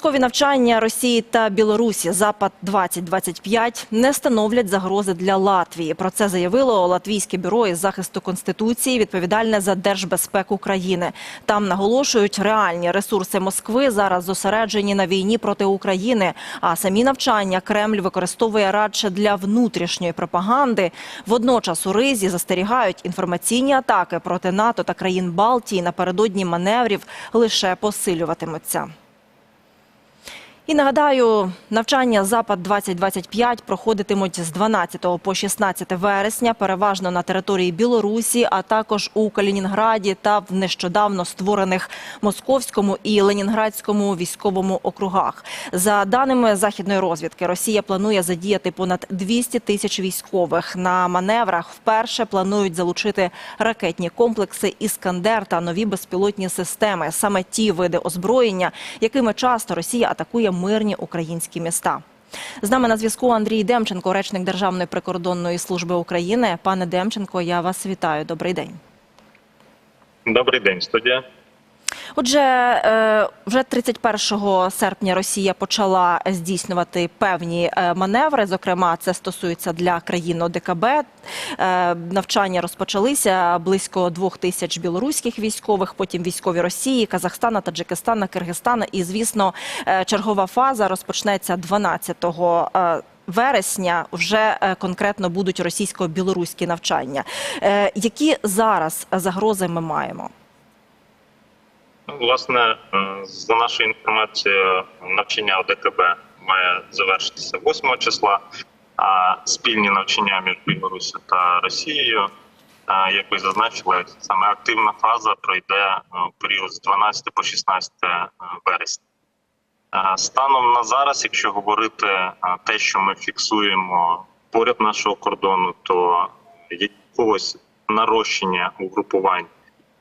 Військові навчання Росії та Білорусі Запад 2025 не становлять загрози для Латвії. Про це заявило Латвійське бюро із захисту конституції, відповідальне за держбезпеку країни. Там наголошують, реальні ресурси Москви зараз зосереджені на війні проти України. А самі навчання Кремль використовує радше для внутрішньої пропаганди. Водночас у Ризі застерігають інформаційні атаки проти НАТО та країн Балтії напередодні маневрів лише посилюватимуться. І нагадаю, навчання Запад 2025 проходитимуть з 12 по 16 вересня, переважно на території Білорусі, а також у Калінінграді та в нещодавно створених Московському і Ленінградському військовому округах. За даними західної розвідки, Росія планує задіяти понад 200 тисяч військових. На маневрах вперше планують залучити ракетні комплекси Іскандер та нові безпілотні системи. Саме ті види озброєння, якими часто Росія атакує мирні українські міста. З нами на зв'язку Андрій Демченко, речник Державної прикордонної служби України. Пане Демченко, я вас вітаю. Добрий день. Добрий день, студія. Отже, е, вже 31 серпня Росія почала здійснювати певні е, маневри. Зокрема, це стосується для країн ОДКБ. Е, Навчання розпочалися близько двох тисяч білоруських військових, потім військові Росії, Казахстана, Таджикистана, Киргизстана. І, звісно, чергова фаза розпочнеться 12 е, Вересня вже конкретно будуть російсько-білоруські навчання. Які зараз загрози ми маємо? Власне, е, за нашою інформацією, навчання ОДКБ має завершитися 8 числа, а спільні навчання між Білорусі та Росією, е, як ви зазначили, саме активна фаза пройде е, в період з 12 по 16 вересня. Е, Станом на зараз, якщо говорити е, те, що ми фіксуємо поряд нашого кордону, то якогось нарощення угрупувань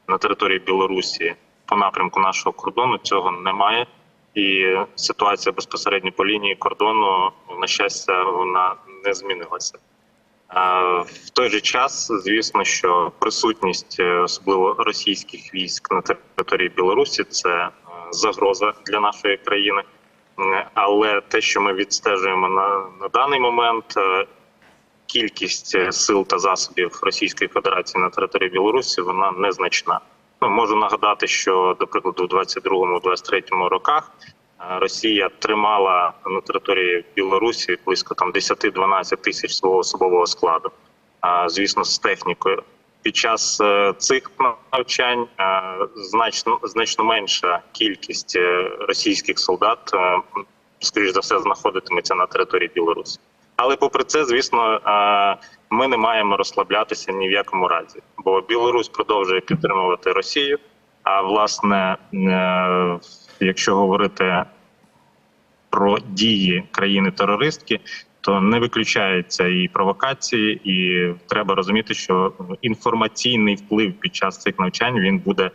на території Білорусі по напрямку нашого кордону цього немає. І ситуація безпосередньо по лінії кордону, на щастя, вона не змінилася. Е, В той же час, звісно, що присутність е, особливо російських військ на території Білорусі це е, загроза для нашої країни. Але те, що ми відстежуємо на, на даний момент, кількість сил та засобів Російської Федерації на території Білорусі вона незначна. Ну, можу нагадати, що до прикладу, у 22-23 роках е, Росія тримала на території Білорусі близько там 10-12 тисяч свого особового складу. Звісно, з технікою. Під час е, цих навчань е, значно значно менша кількість російських солдат, скоріш за все, знаходитиметься на території Білорусі. Але попри це, звісно, е, ми не маємо розслаблятися ні в якому разі, бо Білорусь продовжує підтримувати Росію. А власне, е, якщо говорити про дії країни-терористки, то не виключаються і провокації, і треба розуміти, що інформаційний вплив під час цих навчань він буде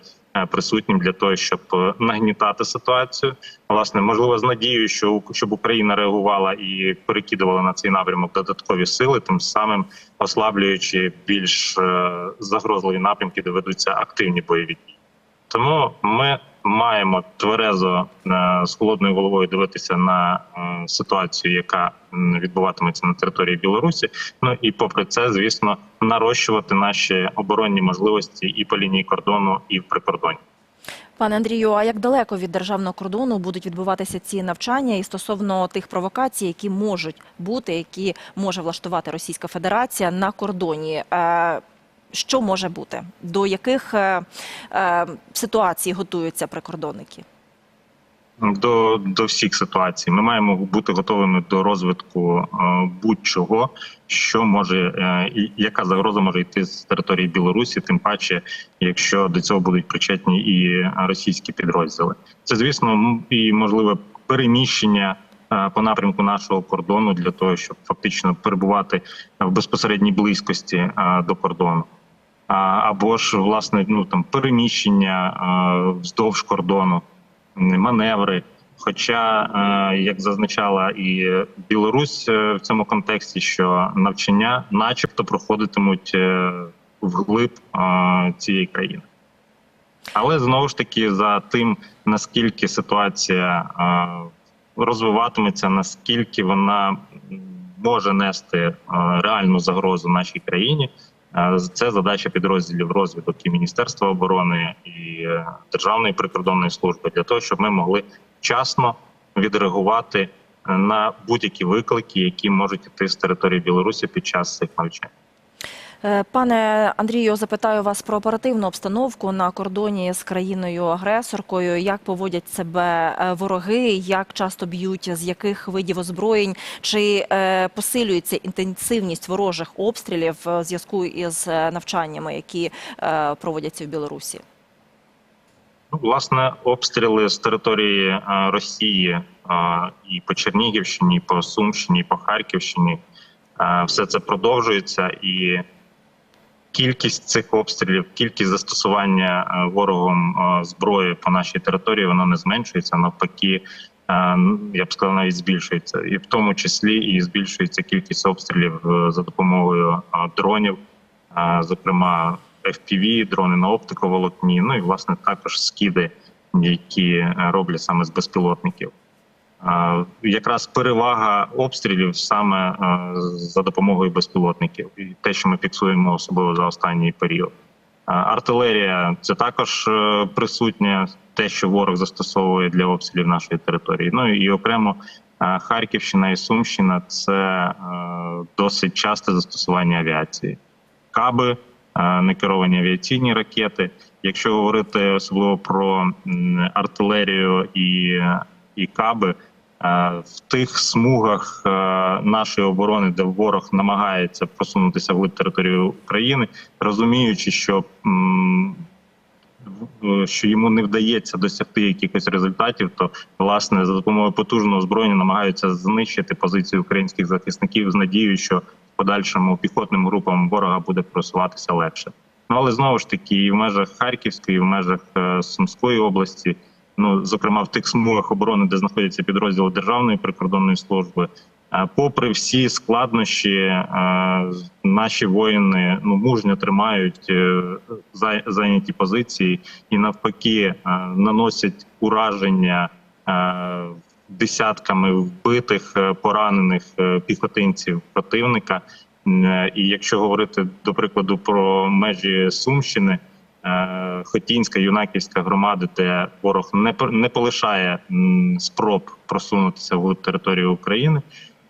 присутнім для того, щоб е, нагнітати ситуацію. Власне, можливо, з надією, що щоб Україна реагувала і перекидувала на цей напрямок додаткові сили, тим самим ослаблюючи більш е, загрозливі напрямки, де ведуться активні бойові дії. Тому ми маємо тверезо е, з холодною головою дивитися на е, ситуацію, яка відбуватиметься на території Білорусі. Ну і попри це, звісно, нарощувати наші оборонні можливості і по лінії кордону, і в прикордоні. Пане Андрію, а як далеко від державного кордону будуть відбуватися ці навчання і стосовно тих провокацій, які можуть бути, які може влаштувати Російська Федерація на кордоні? Що може бути? До яких е, е, ситуацій готуються прикордонники? До, до всіх ситуацій ми маємо бути готовими до розвитку е, будь-чого, що може і яка загроза може йти з території Білорусі, тим паче, якщо до цього будуть причетні і російські підрозділи. Це звісно і можливе переміщення по напрямку нашого кордону для того, щоб фактично перебувати в безпосередній близькості до кордону. Або ж власне ну там переміщення е, вздовж кордону маневри. Хоча, е, як зазначала і Білорусь е, в цьому контексті, що навчання, начебто, проходитимуть вглиб цієї країни. Але знову ж таки за тим, наскільки ситуація розвиватиметься, наскільки вона може нести реальну загрозу нашій країні. Це задача підрозділів розвідок і Міністерства оборони і е, Державної прикордонної служби для того, щоб ми могли вчасно відреагувати на будь-які виклики, які можуть йти з території Білорусі під час цих навчань. Е, Пане Андрію, запитаю вас про оперативну обстановку на кордоні з країною-агресоркою. Як поводять себе е, вороги, як часто б'ють, з яких видів озброєнь, чи е, посилюється інтенсивність ворожих обстрілів в зв'язку із навчаннями, які проводяться в Білорусі? Ну, Власне, обстріли з території Росії і по Чернігівщині, і по Сумщині, і по Харківщині все це продовжується, і кількість цих обстрілів, кількість застосування е, ворогом е, зброї по нашій території, вона не зменшується. Навпаки, е, я б сказав, навіть збільшується, і в тому числі і збільшується кількість обстрілів за допомогою дронів, зокрема FPV, дрони на оптиковолокні, ну і власне також скиди, які роблять саме з безпілотників. Якраз перевага обстрілів саме за допомогою безпілотників, і те, що ми фіксуємо особливо за останній період. Артилерія це також е, присутнє те, що ворог застосовує для обстрілів нашої території. Ну і окремо Харківщина і Сумщина це досить часте застосування авіації. Каби, некеровані авіаційні ракети. Якщо говорити особливо про артилерію і, і каби, в тих смугах е, нашої оборони, де ворог намагається просунутися в територію України, розуміючи, що що йому не вдається досягти якихось результатів, то власне за допомогою потужного озброєння намагаються знищити позиції українських захисників з надією, що в подальшому піхотним групам ворога буде просуватися легше. Ну але знову ж таки, і в межах Харківської, і в межах е, Сумської області, ну зокрема в тих смугах оборони, де знаходяться підрозділи Державної прикордонної служби. е, Попри всі складнощі, е, наші воїни ну мужньо тримають е, зайняті позиції і навпаки наносять ураження десятками вбитих, поранених піхотинців противника. І якщо говорити до прикладу про межі Сумщини, Хотінська, Юнаківська громади, де ворог не не полишає спроб просунутися в територію України.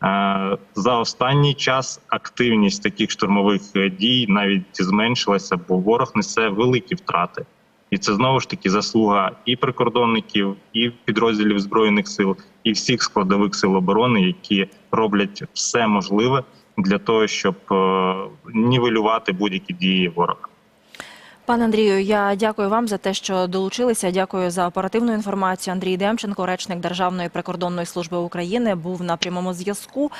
Е, За останній час активність таких штурмових е, дій навіть зменшилася, бо ворог несе великі втрати. І це знову ж таки заслуга і прикордонників, і підрозділів збройних сил, і всіх складових сил оборони, які роблять все можливе для того, щоб е, нівелювати будь-які дії ворога. Пане Андрію, я дякую вам за те, що долучилися. Дякую за оперативну інформацію. Андрій Демченко, речник Державної прикордонної служби України, був на прямому зв'язку.